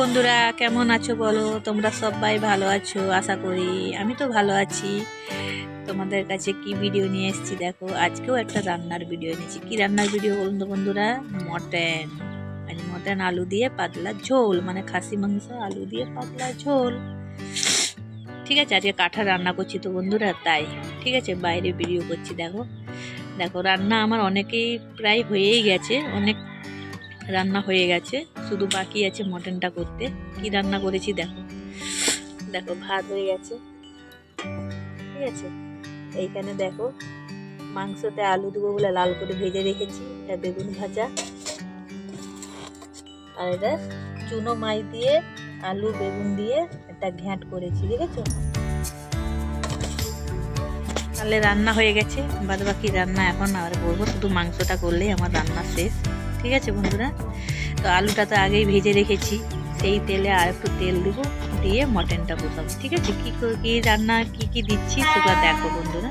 বন্ধুরা, কেমন আছো বলো? তোমরা সবাই ভালো আছো? আশা করি আমি তো ভালো আছি। তোমাদের কাছে কি ভিডিও নিয়ে এসেছি দেখো? আজকেও একটা রান্নার ভিডিও এনেছি। কি রান্নার ভিডিও বলুন তো বন্ধুরা? মটন। আজ মটন আলু দিয়ে পাতলা ঝোল মানে খাসি মাংস আলু দিয়ে পাতলা ঝোল। ঠিক আছে, আজকে কাঠা রান্না করছি তো বন্ধুরা, তাই। ঠিক আছে, বাইরে ভিডিও করছি, দেখো। দেখো, রান্না আমার অনেকেই প্রায় হয়েই গেছে, অনেক রান্না হয়ে গেছে। শুধু বাকি আছে মটনটা করতে। কি রান্না করেছি দেখো। দেখো, ভাত হয়ে গেছে। ঠিক আছে? এইখানে দেখো, মাংসতে আলু দেবো বলে লাল করে ভেজে রেখেছি। এটা বেগুন ভাজা। আর এটা চুনো মাই দিয়ে আলু, বেগুন দিয়ে একটা ঘ্যাঁট করেছি, দেখেছ? তাহলে রান্না হয়ে গেছে। বাদ বাকি রান্না এখন আর করব। শুধু মাংসটা করলেই আমার রান্না শেষ। ঠিক আছে বন্ধুরা? তো আলুটা তো আগেই ভেজে রেখেছি। সেই তেলে আর একটু তেল দেবো, দিয়ে মটনটা বসাবো। ঠিক আছে? কী কী রান্না, কি কি দিচ্ছি সেগুলো দেখো বন্ধুরা।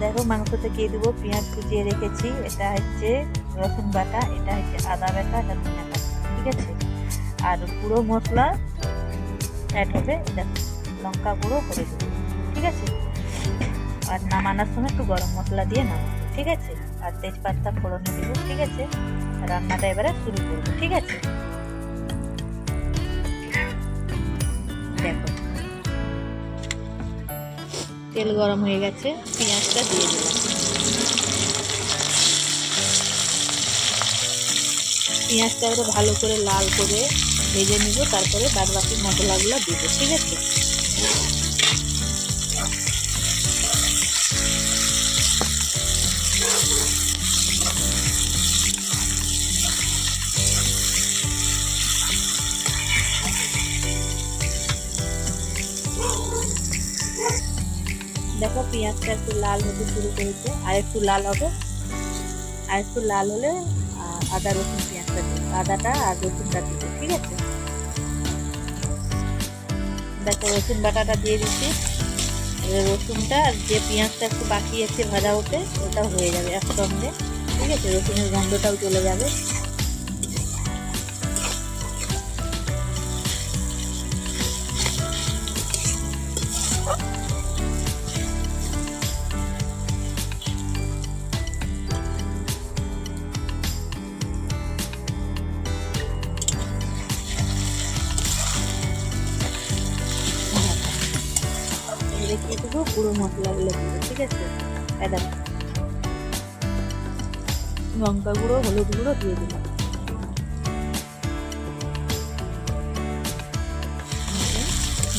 দেখো, মাংসতে কী দেবো? পেঁয়াজ কুচিয়ে রেখেছি। এটা হচ্ছে রসুন বাটা, এটা হচ্ছে আদা বাটা, এটা ধনে বাটা ঠিক আছে? আর গুঁড়ো মশলা অ্যাড হবে, এটা লঙ্কা গুঁড়ো করে দেবো, ঠিক আছে? আর নামানোর সময় একটু গরম মশলা দিয়ে নামাবো, ঠিক আছে? আর তেজপাতা ফোড়নে দেবো, ঠিক আছে? রান্নাটা এবারে শুরু করব, ঠিক আছে? দেখো। তেল গরম হয়ে গেছে, পেঁয়াজটা দিয়ে দিলাম। পেঁয়াজটা এবারে ভালো করে লাল করে ভেজে নিব, তারপরে বাদ বাকি মশলাগুলো দিব, ঠিক আছে? পেঁয়াজটা একটু লাল হতে শুরু করেছে, আর একটু লাল হবে। আর একটু লাল হলে আদা, রসুন, পেঁয়াজটা দেবো। আদাটা আর রসুনটা দিব, ঠিক আছে? দেখো, রসুন বাটাটা দিয়ে দিচ্ছি। রসুনটা, যে পেঁয়াজটা একটু বাকি আছে ভাজা হতে, ওটা হয়ে যাবে একসঙ্গে, ঠিক আছে? রসুনের গন্ধটাও চলে যাবে। এবারে দেবো পুরো মশলাগুলো দেবো, ঠিক আছে? এটা লঙ্কা গুঁড়ো, হলুদ গুঁড়ো দিয়ে দিলাম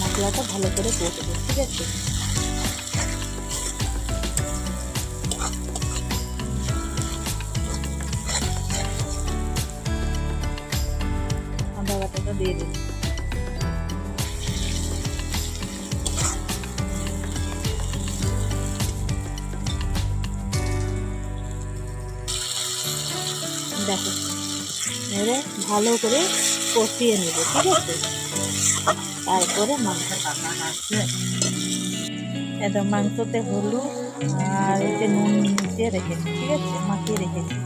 মশলাটা ভালো করে কষবো ঠিক আছে? দেখো। এবারে ভালো করে কষিয়ে নেব, ঠিক আছে? তারপরে মাংস। এটা মাংসতে হলুদ আর এতে নুন মিশিয়ে রেখেছি, ঠিক আছে? মাখিয়ে রেখেছি।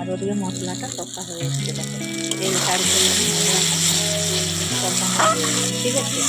আর ওদিকে মশলাটা কষা হয়ে এসছে, দেখো। তেল ছাড়বে ঠিক আছে?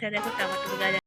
সাইডটা দেখো টমাটোর গাছ